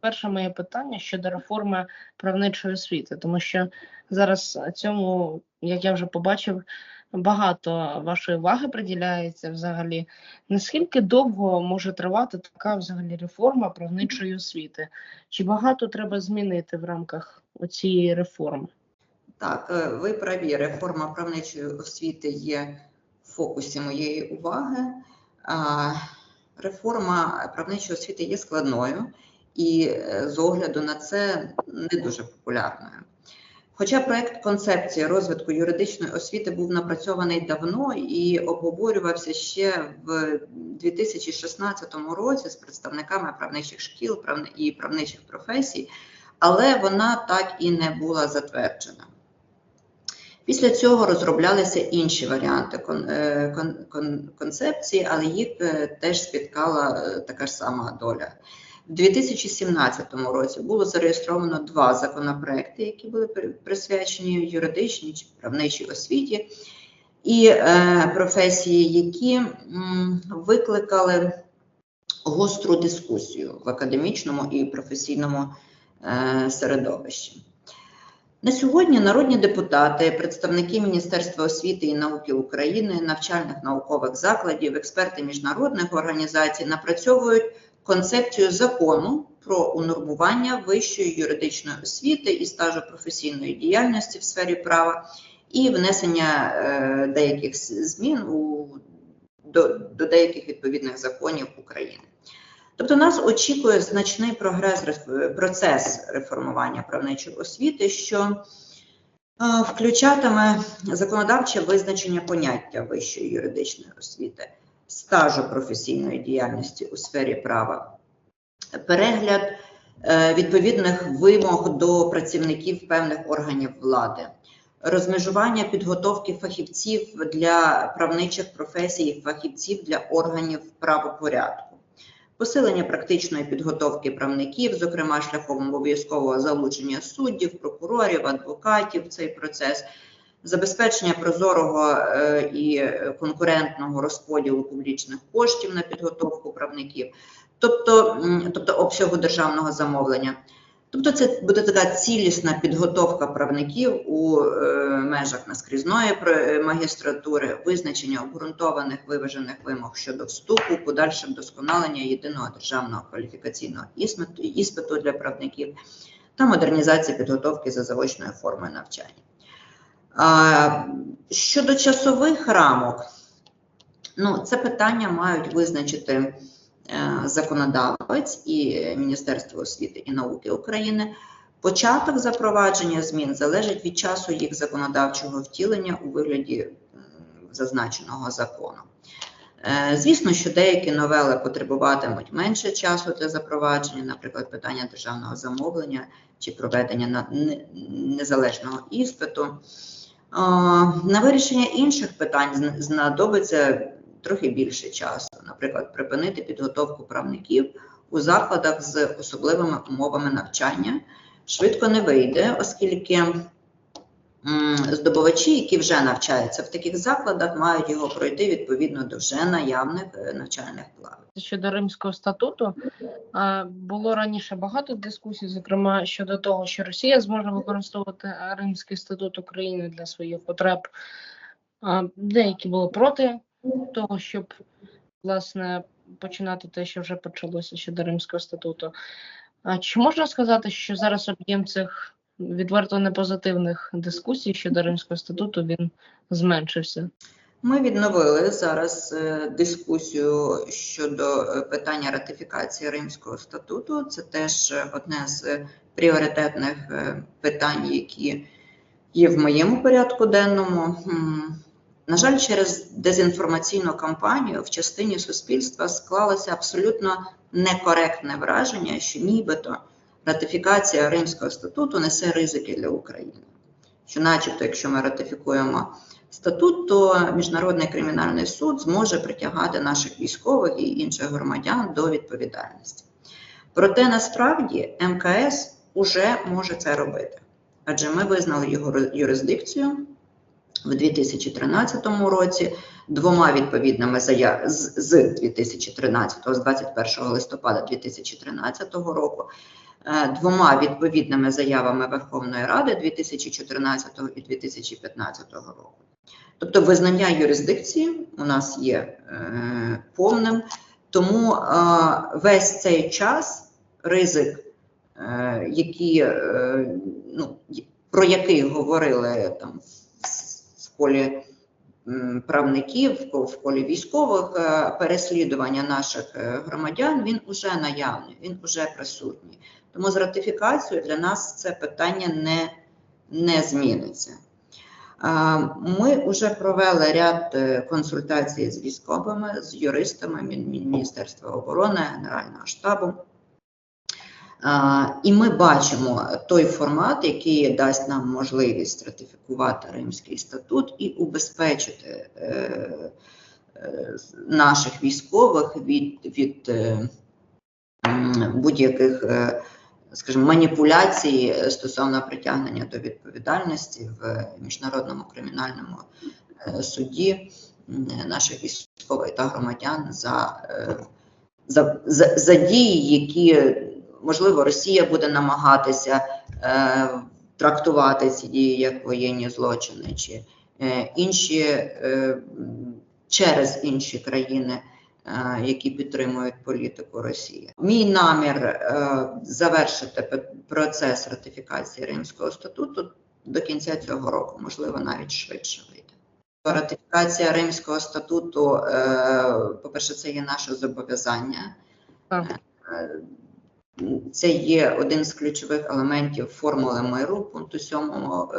перше моє питання щодо реформи правничої освіти, тому що зараз цьому, як я вже побачив, багато вашої уваги приділяється взагалі. Наскільки довго може тривати така взагалі реформа правничої освіти? Чи багато треба змінити в рамках цієї реформи? Так, е, ви праві, реформа правничої освіти є в фокусі моєї уваги. Реформа правничої освіти є складною і е, з огляду на це не дуже популярною. Хоча проект концепції розвитку юридичної освіти був напрацьований давно і обговорювався ще в 2016 році з представниками правничих шкіл і правничих професій, але вона так і не була затверджена. Після цього розроблялися інші варіанти е, кон, кон, концепції, але їх е, теж спіткала така ж сама доля. В 2017 році було зареєстровано два законопроекти, які були присвячені юридичній чи правничій освіті, і е, професії, які м, викликали гостру дискусію в академічному і професійному е, середовищі. На сьогодні народні депутати, представники Міністерства освіти і науки України, навчальних наукових закладів, експерти міжнародних організацій напрацьовують концепцію закону про унормування вищої юридичної освіти і стажу професійної діяльності в сфері права і внесення е, деяких змін у, до, до деяких відповідних законів України. Тобто нас очікує значний прогрес, процес реформування правничої освіти, що е, включатиме законодавче визначення поняття вищої юридичної освіти, стажу професійної діяльності у сфері права, перегляд е, відповідних вимог до працівників певних органів влади, розмежування підготовки фахівців для правничих професій, і фахівців для органів правопорядку. Посилення практичної підготовки правників, зокрема шляхом обов'язкового залучення суддів, прокурорів, адвокатів в цей процес, забезпечення прозорого е, і конкурентного розподілу публічних коштів на підготовку правників, тобто, тобто обсягу державного замовлення. Тобто, це буде така цілісна підготовка правників у е, межах наскрізної про- магістратури, визначення обґрунтованих виважених вимог щодо вступу, подальше вдосконалення єдиного державного кваліфікаційного іспиту для правників та модернізація підготовки за заочною формою навчання. Щодо часових рамок, ну, це питання мають визначити е, законодавець і Міністерство освіти і науки України. Початок запровадження змін залежить від часу їх законодавчого втілення у вигляді зазначеного закону. Е, Звісно, що деякі новели потребуватимуть менше часу для запровадження, наприклад, питання державного замовлення чи проведення незалежного іспиту. На вирішення інших питань знадобиться трохи більше часу, наприклад, припинити підготовку правників у закладах з особливими умовами навчання швидко не вийде, оскільки здобувачі, які вже навчаються в таких закладах, мають його пройти відповідно до вже наявних е, навчальних планів. Щодо Римського статуту було раніше багато дискусій, зокрема щодо того, що Росія зможе використовувати Римський статут України для своїх потреб. Деякі були проти того, щоб власне починати те, що вже почалося щодо Римського статуту. Чи можна сказати, що зараз об'єм цих відверто непозитивних дискусій щодо Римського статуту він зменшився? Ми відновили зараз е, дискусію щодо е, питання ратифікації Римського статуту. Це теж е, одне з пріоритетних питань, які є в моєму порядку денному. На жаль, через дезінформаційну кампанію в частині суспільства склалося абсолютно некоректне враження, що нібито ратифікація Римського статуту несе ризики для України. Що, начебто, якщо ми ратифікуємо статут, то Міжнародний кримінальний суд зможе притягати наших військових і інших громадян до відповідальності. Проте насправді МКС уже може це робити, адже ми визнали його юрисдикцію в 2013 році двома відповідними заяв з 2013, з 21 листопада 2013 року. Е, двома відповідними заявами Верховної Ради 2014 і 2015 року. Тобто визнання юрисдикції у нас є е, повним, тому е, весь цей час ризик, е, які, е, ну, про який говорили там в- колі правників, в ко- колі військових, е, переслідування наших е, громадян, він уже наявний, він уже присутній. Тому з ратифікацією для нас це питання не, не зміниться. Ми вже провели ряд е, консультацій з військовими, з юристами Міністерства оборони, Генерального штабу. І ми бачимо той формат, який дасть нам можливість ратифікувати Римський статут і убезпечити е, е, наших військових від, від будь-яких, скажімо, маніпуляцій стосовно притягнення до відповідальності в міжнародному кримінальному е, суді наших військових та громадян за, е, за, за, за дії, які можливо Росія буде намагатися е, трактувати ці дії як воєнні злочини, чи е, інші е, через інші країни. е, які підтримують політику Росії. Мій намір е, завершити процес ратифікації Римського статуту до кінця цього року, можливо, навіть швидше вийде. Ратифікація Римського статуту, е, по-перше, це є наше зобов'язання. Е, Це є один з ключових елементів формули миру, пункту 7,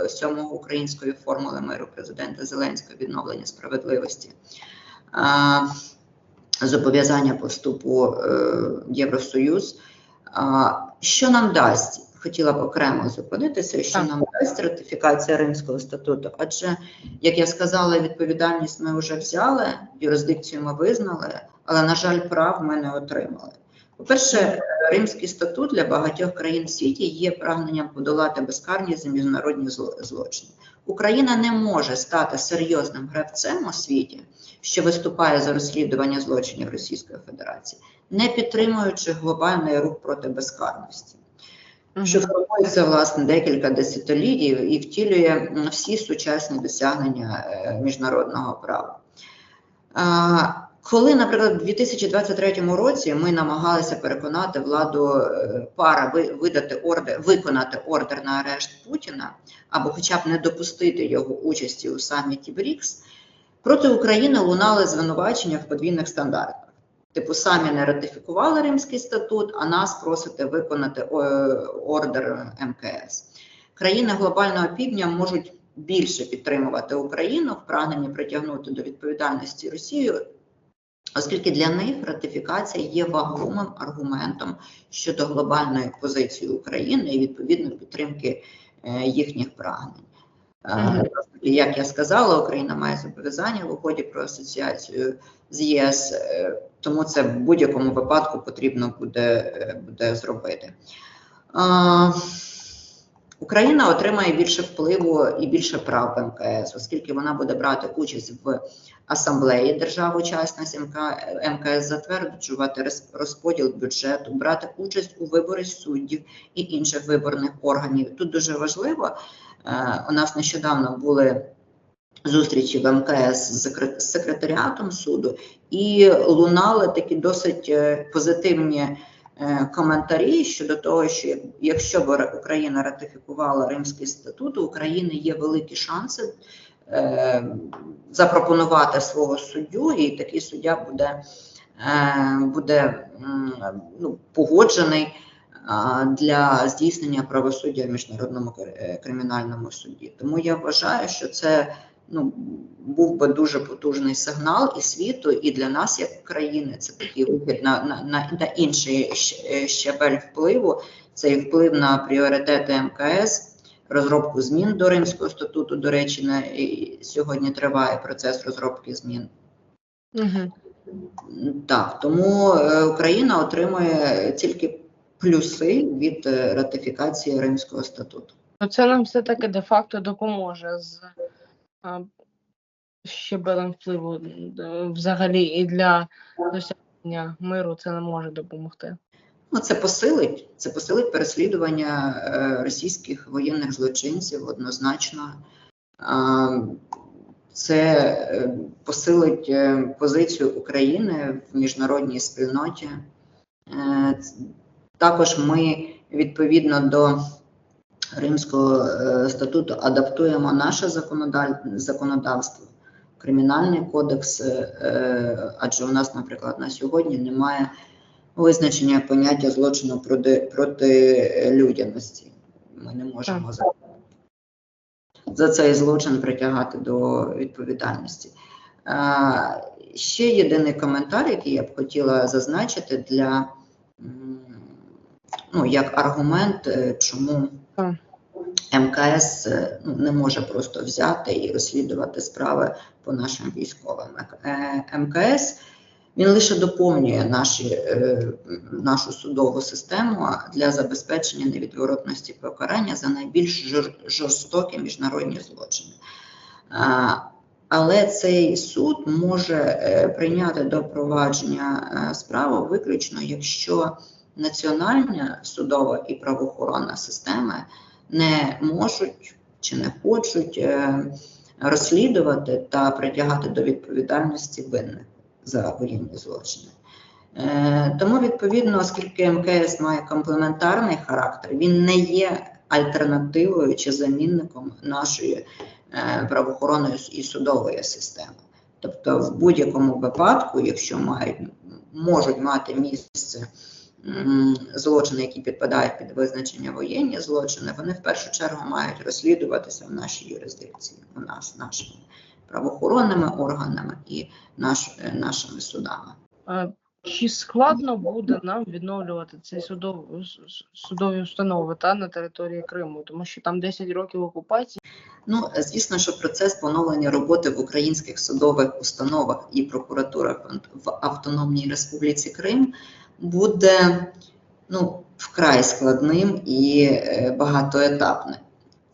7 української формули миру президента Зеленського відновлення справедливості. Зобов'язання по вступу е, в Євросоюз. Що нам дасть? Хотіла б окремо зупинитися, що нам дасть ратифікація Римського статуту. Адже, як я сказала, відповідальність ми вже взяли, юрисдикцію ми визнали, але, на жаль, прав ми не отримали. По-перше, Римський статут для багатьох країн в світі є прагненням подолати безкарність за міжнародні злочини. Україна не може стати серйозним гравцем у світі, що виступає за розслідування злочинів Російської Федерації, не підтримуючи глобальний рух проти безкарності що формується власне декілька десятиліть і втілює всі сучасні досягнення е, міжнародного права. Коли, наприклад, у 2023 році ми намагалися переконати владу е, пара видати ордер, виконати ордер на арешт Путіна або хоча б не допустити його участі у саміті БРІКС, проти України лунали звинувачення в подвійних стандартах. Типу, самі не ратифікували Римський статут, а нас просите виконати ордер МКС. Країни глобального півдня можуть більше підтримувати Україну в прагненні притягнути до відповідальності Росію, оскільки для них ратифікація є вагомим аргументом щодо глобальної позиції України і відповідно підтримки е, їхніх прагнень. Е. Як я сказала, Україна має зобов'язання в угоді про асоціацію з ЄС, е, тому це в будь-якому випадку потрібно буде, буде зробити. Україна отримає більше впливу і більше прав в МКС, оскільки вона буде брати участь в асамблеї держав-учасниць МК, МКС, затверджувати роз- розподіл бюджету, брати участь у виборі суддів і інших виборних органів. Тут дуже важливо. е, У нас нещодавно були зустрічі в МКС з секре- секретаріатом суду, і лунали такі досить е, позитивні коментарі щодо того, що якщо б Україна ратифікувала Римський статут, у України є великі шанси е, запропонувати свого суддю, і такий суддя буде, е, буде ну, погоджений для здійснення правосуддя в міжнародному е, кримінальному суді. Тому я вважаю, що це ну, був би дуже потужний сигнал і світу, і для нас, як країни, це такий вихід на, на, на, на інший е, щабель впливу. Це і вплив на пріоритети МКС, розробку змін до Римського статуту. До речі, на, і сьогодні триває процес розробки змін. Угу. Так, тому е, Україна отримує тільки плюси від е, ратифікації Римського статуту. Ну, це нам все-таки де-факто допоможе з щебелем впливу е, взагалі і для досягнення миру це не може допомогти. Ну, це посилить, це посилить переслідування е, російських воєнних злочинців однозначно. Це е, посилить позицію України в міжнародній спільноті. Також ми відповідно до Римського е, статуту адаптуємо наше законодавство, кримінальний кодекс, е, адже у нас, наприклад, на сьогодні немає визначення поняття злочину проти, проти людяності. Ми не можемо за, за цей злочин притягати до відповідальності. Е, Ще єдиний коментар, який я б хотіла зазначити для ну, як аргумент, е, чому МКС е, ну, не може просто взяти і розслідувати справи по нашим військовим. Е, МКС він лише доповнює наші, нашу судову систему для забезпечення невідворотності покарання за найбільш жорстокі міжнародні злочини. Але цей суд може прийняти до провадження справу виключно, якщо національна судова і правоохоронна системи не можуть чи не хочуть е, розслідувати та притягати до відповідальності винних за воєнні злочини. Е, Тому, відповідно, оскільки МКС має комплементарний характер, він не є альтернативою чи замінником нашої е, правоохоронної і судової системи. Тобто, в будь-якому випадку, якщо мають, можуть мати місце злочини, які підпадають під визначення воєнні злочини, вони в першу чергу мають розслідуватися в нашій юрисдикції, у нас нашими правоохоронними органами і наш, е, нашими судами. Чи складно буде нам відновлювати ці судов... с- судові установи та на території Криму, тому що там 10 років окупації? Ну, звісно, що процес поновлення роботи в українських судових установах і прокуратурах в Автономній Республіці Крим буде ну, вкрай складним і е, багатоетапним.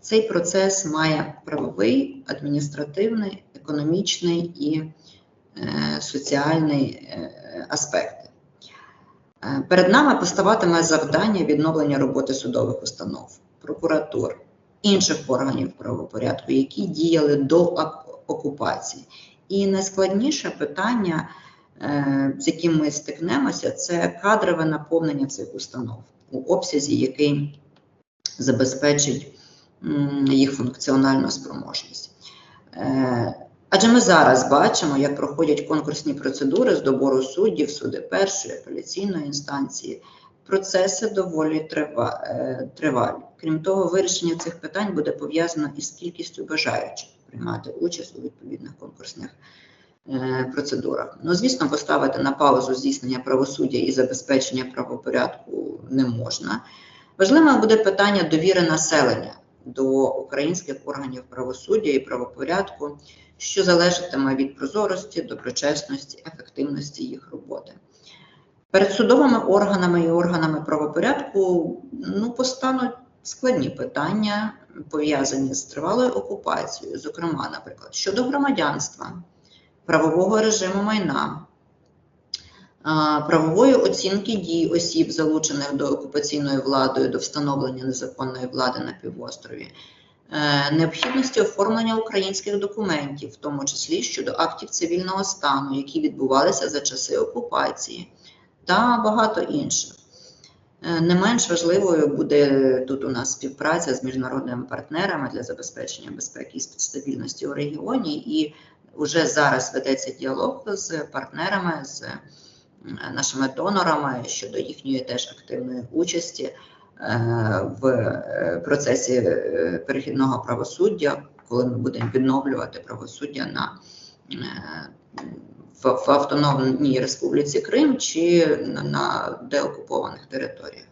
Цей процес має правовий, адміністративний, економічний і е, соціальний е, аспекти. Перед нами поставатиме завдання відновлення роботи судових установ, прокуратур, інших органів правопорядку, які діяли до окупації. І найскладніше питання, з яким ми стикнемося, це кадрове наповнення цих установ у обсязі, який забезпечить їх функціональну спроможність. Е, Адже ми зараз бачимо, як проходять конкурсні процедури з добору суддів, суди першої апеляційної інстанції. Процеси доволі е, тривалі. Крім того, вирішення цих питань буде пов'язано із кількістю бажаючих приймати участь у відповідних конкурсних е, процедурах. Ну, звісно, поставити на паузу здійснення правосуддя і забезпечення правопорядку не можна. Важливим буде питання довіри населення до українських органів правосуддя і правопорядку, що залежатиме від прозорості, доброчесності, ефективності їх роботи. Перед судовими органами і органами правопорядку ну, постануть складні питання, пов'язані з тривалою окупацією, зокрема, наприклад, щодо громадянства, правового режиму майна, правової оцінки дій осіб, залучених до окупаційною владою до встановлення незаконної влади на півострові, е, необхідності оформлення українських документів, в тому числі щодо актів цивільного стану, які відбувалися за часи окупації, та багато інших. Е, Не менш важливою буде тут у нас співпраця з міжнародними партнерами для забезпечення безпеки і стабільності у регіоні, і вже зараз ведеться діалог з партнерами, з е, нашими донорами щодо їхньої теж активної участі е, в е, процесі перехідного правосуддя, коли ми будемо відновлювати правосуддя на в, Автономній Республіці Крим чи на деокупованих територіях.